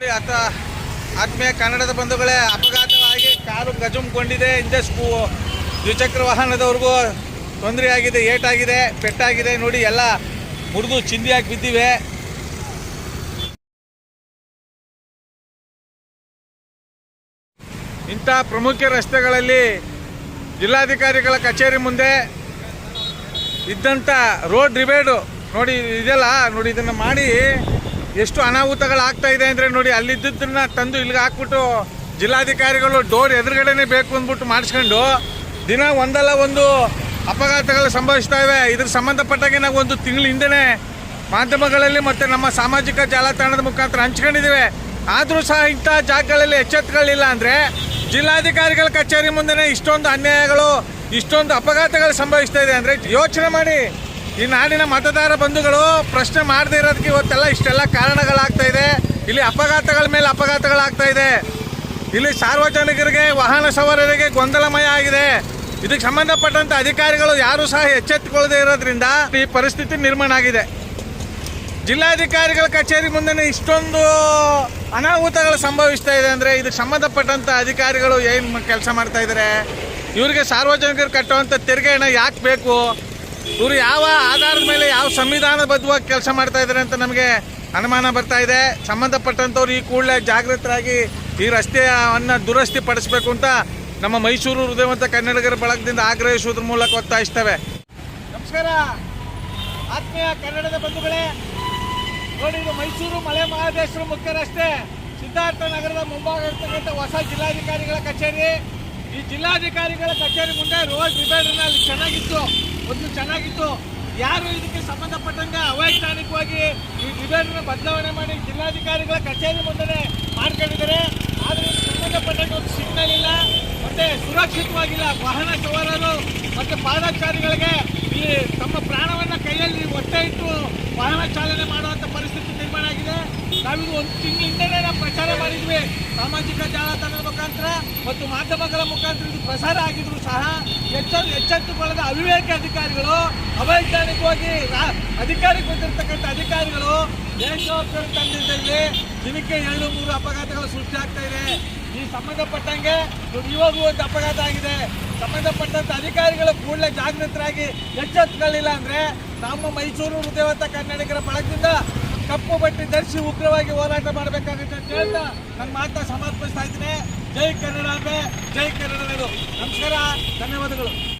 ನೋಡಿ, ಆತ ಆತ್ಮೀಯ ಕನ್ನಡದ ಬಂಧುಗಳೇ, ಅಪಘಾತವಾಗಿ ಕಾರು ಗಜುಮ್ಕೊಂಡಿದೆ ಹಿಂದೆ ಸ್ಕೂ, ದ್ವಿಚಕ್ರ ವಾಹನದವ್ರಿಗೂ ತೊಂದರೆ ಆಗಿದೆ ಏಟಾಗಿದೆ, ಪೆಟ್ಟಾಗಿದೆ. ನೋಡಿ, ಎಲ್ಲ ಮುರಿದು ಚಿಂದಿಯಾಗಿ ಬಿದ್ದಿವೆ. ಇಂಥ ಪ್ರಮುಖ ರಸ್ತೆಗಳಲ್ಲಿ ಜಿಲ್ಲಾಧಿಕಾರಿಗಳ ಕಚೇರಿ ಮುಂದೆ ಇದ್ದಂಥ ರೋಡ್ ರಿಬೇಡು ನೋಡಿ, ಇದೆಲ್ಲ, ನೋಡಿ, ಇದನ್ನು ಮಾಡಿ ಎಷ್ಟು ಅನಾಹುತಗಳಾಗ್ತಾ ಇದೆ ಅಂದರೆ ನೋಡಿ ಅಲ್ಲಿದ್ದನ್ನ ತಂದು ಇಲ್ಲಿಗೆ ಹಾಕ್ಬಿಟ್ಟು ಜಿಲ್ಲಾಧಿಕಾರಿಗಳು ಡೋರ್ ಎದುರುಗಡೆನೆ ಬೇಕು ಅಂದ್ಬಿಟ್ಟು ಮಾಡಿಸ್ಕೊಂಡು ದಿನ ಒಂದಲ್ಲ ಒಂದು ಅಪಘಾತಗಳು ಸಂಭವಿಸ್ತಾ ಇವೆ. ಇದ್ರ ಸಂಬಂಧಪಟ್ಟಾಗೆ ನಾವು ಒಂದು ತಿಂಗಳ ಹಿಂದೆನೇ ಮಾಧ್ಯಮಗಳಲ್ಲಿ ಮತ್ತು ನಮ್ಮ ಸಾಮಾಜಿಕ ಜಾಲತಾಣದ ಮುಖಾಂತರ ಹಂಚ್ಕೊಂಡಿದ್ದೇವೆ. ಆದರೂ ಸಹ ಇಂಥ ಜಾಗಗಳಲ್ಲಿ ಎಚ್ಚೆತ್ತುಗಳಿಲ್ಲ ಅಂದರೆ ಜಿಲ್ಲಾಧಿಕಾರಿಗಳ ಕಚೇರಿ ಮುಂದೆನೇ ಇಷ್ಟೊಂದು ಅನ್ಯಾಯಗಳು, ಇಷ್ಟೊಂದು ಅಪಘಾತಗಳು ಸಂಭವಿಸ್ತಾ ಇದೆ ಅಂದರೆ ಯೋಚನೆ ಮಾಡಿ. ಈ ನಾಡಿನ ಮತದಾರ ಬಂಧುಗಳು ಪ್ರಶ್ನೆ ಮಾಡದೇ ಇರೋದಕ್ಕೆ ಇವತ್ತೆಲ್ಲ ಇಷ್ಟೆಲ್ಲ ಕಾರಣಗಳಾಗ್ತಾ ಇದೆ. ಇಲ್ಲಿ ಅಪಘಾತಗಳ ಮೇಲೆ ಅಪಘಾತಗಳಾಗ್ತಾ ಇದೆ. ಇಲ್ಲಿ ಸಾರ್ವಜನಿಕರಿಗೆ, ವಾಹನ ಸವಾರರಿಗೆ ಗೊಂದಲಮಯ ಆಗಿದೆ. ಇದಕ್ಕೆ ಸಂಬಂಧಪಟ್ಟಂತ ಅಧಿಕಾರಿಗಳು ಯಾರು ಸಹ ಎಚ್ಚೆತ್ತುಕೊಳ್ಳದೆ ಇರೋದ್ರಿಂದ ಈ ಪರಿಸ್ಥಿತಿ ನಿರ್ಮಾಣ ಆಗಿದೆ. ಜಿಲ್ಲಾಧಿಕಾರಿಗಳ ಕಚೇರಿ ಮುಂದೆ ಇಷ್ಟೊಂದು ಅನಾಹುತಗಳು ಸಂಭವಿಸ್ತಾ ಇದೆ ಅಂದರೆ ಇದಕ್ಕೆ ಸಂಬಂಧಪಟ್ಟಂತ ಅಧಿಕಾರಿಗಳು ಏನು ಕೆಲಸ ಮಾಡ್ತಾ ಇದ್ದಾರೆ ಇವರಿಗೆ ಸಾರ್ವಜನಿಕರು ಕಟ್ಟುವಂಥ ತೆರಿಗೆ ಹಣ ಯಾಕೆ ಬೇಕು? ಇವರು ಯಾವ ಆಧಾರದ ಮೇಲೆ ಯಾವ ಸಂವಿಧಾನಬದ್ಧವಾಗಿ ಕೆಲಸ ಮಾಡ್ತಾ ಇದ್ದಾರೆ ಅಂತ ನಮಗೆ ಅನುಮಾನ ಬರ್ತಾ ಇದೆ. ಸಂಬಂಧಪಟ್ಟಂಥವ್ರು ಈ ಕೂಡಲೇ ಜಾಗೃತರಾಗಿ ಈ ರಸ್ತೆಯನ್ನು ದುರಸ್ತಿ ಪಡಿಸಬೇಕು ಅಂತ ನಮ್ಮ ಮೈಸೂರು ಹೃದಯವಂತ ಕನ್ನಡಿಗರ ಬಳಗದಿಂದ ಆಗ್ರಹಿಸುವುದ್ರ ಮೂಲಕ ಒತ್ತಾಯಿಸ್ತೇವೆ. ನಮಸ್ಕಾರ. ಆತ್ಮೀಯ ಕನ್ನಡದ ಬಂಧುಗಳೇ, ನೋಡಿ ಮೈಸೂರು ಮಲೆ ಮಹಾದೇಶ್ವರ ಮುಖ್ಯ ರಸ್ತೆ. ಸಿದ್ಧಾರ್ಥ ನಗರದ ಮುಂಭಾಗ ಇರ್ತಕ್ಕಂಥ ಹೊಸ ಜಿಲ್ಲಾಧಿಕಾರಿಗಳ ಕಚೇರಿ. ಈ ಜಿಲ್ಲಾಧಿಕಾರಿಗಳ ಕಚೇರಿ ಮುಂದೆ ರೋಡ್ ರಿಪೇರ್ ಚೆನ್ನಾಗಿತ್ತು. ಒಂದು ಚೆನ್ನಾಗಿತ್ತು. ಯಾರು ಇದಕ್ಕೆ ಸಂಬಂಧಪಟ್ಟಂಗೆ ಅವೈಜ್ಞಾನಿಕವಾಗಿ ಈ ರಿಪೇರಿನ ಬದಲಾವಣೆ ಮಾಡಿ ಜಿಲ್ಲಾಧಿಕಾರಿಗಳ ಕಚೇರಿ ಮುಂದೆ ಮಾಡ್ಕೊಂಡಿದ್ದಾರೆ. ಆದರೆ ಸಂಬಂಧಪಟ್ಟಂಗೆ ಒಂದು ಸಿಗ್ನಲ್ ಇಲ್ಲ. ಮತ್ತೆ ಸುರಕ್ಷಿತವಾಗಿಲ್ಲ. ವಾಹನ ಸವಾರರು ಮತ್ತೆ ಪಾದಚಾರಿಗಳಿಗೆ ಈ ತಮ್ಮ ಪ್ರಾಣವನ್ನ ಕೈಯಲ್ಲಿ ಒತ್ತೆ ಇಟ್ಟು ವಾಹನ ಚಾಲನೆ ಮಾಡುವಂಥ ಪರಿಸ್ಥಿತಿ ನಿರ್ಮಾಣ ಆಗಿದೆ. ನಾವಿದು ಒಂದು ತಿಂಗಳಿಂದಲೇ ನಾವು ಪ್ರಚಾರ ಸಾಮಾಜಿಕ ಜಾಲತಾಣದ ಮುಖಾಂತರ ಮತ್ತು ಮಾಧ್ಯಮಗಳ ಮುಖಾಂತರ ಇದು ಪ್ರಸಾರ ಆಗಿದ್ರು ಸಹ ಎಚ್ಚ ಎಚ್ಚೆತ್ತುಕೊಳ್ಳದ ಅವಿವೇಕ ಅಧಿಕಾರಿಗಳು ಅವೈಜ್ಞಾನಿಕವಾಗಿ ರಾ- ಅಧಿಕಾರಕ್ಕೆ ಬಂದಿರತಕ್ಕಂಥ ಅಧಿಕಾರಿಗಳು ಬೇಜವಾಬ್ದಾರಿ ತಂದಿದ್ದಲ್ಲಿ ದಿನಕ್ಕೆ ಎರಡು, ಮೂರು ಅಪಘಾತಗಳು ಸೃಷ್ಟಿಯಾಗ್ತಾ ಇದೆ. ಈ ಸಂಬಂಧಪಟ್ಟಂಗೆ ಇವಾಗೂ ಒಂದು ಅಪಘಾತ ಆಗಿದೆ. ಸಂಬಂಧಪಟ್ಟಂತ ಅಧಿಕಾರಿಗಳು ಕೂಡಲೇ ಜಾಗೃತರಾಗಿ ಎಚ್ಚೆತ್ತುಗಳಿಲ್ಲ ಅಂದ್ರೆ ನಮ್ಮ ಮೈಸೂರು ಹೃದಯವಂತ ಕನ್ನಡಿಗರ ಬಳಗದಿಂದ ಕಪ್ಪು ಬಟ್ಟೆ ಧರಿಸಿ ಉಗ್ರವಾಗಿ ಹೋರಾಟ ಮಾಡಬೇಕಾಗುತ್ತೆ ಅಂತ ಹೇಳ್ತಾ ನನ್ನ ಮಾತಾ ಸಮರ್ಪಿಸ್ತಾ ಇದ್ದೀನಿ. ಜೈ ಕನ್ನಡ ಜೈ ಕನ್ನಡ ನಮಸ್ಕಾರ, ಧನ್ಯವಾದಗಳು.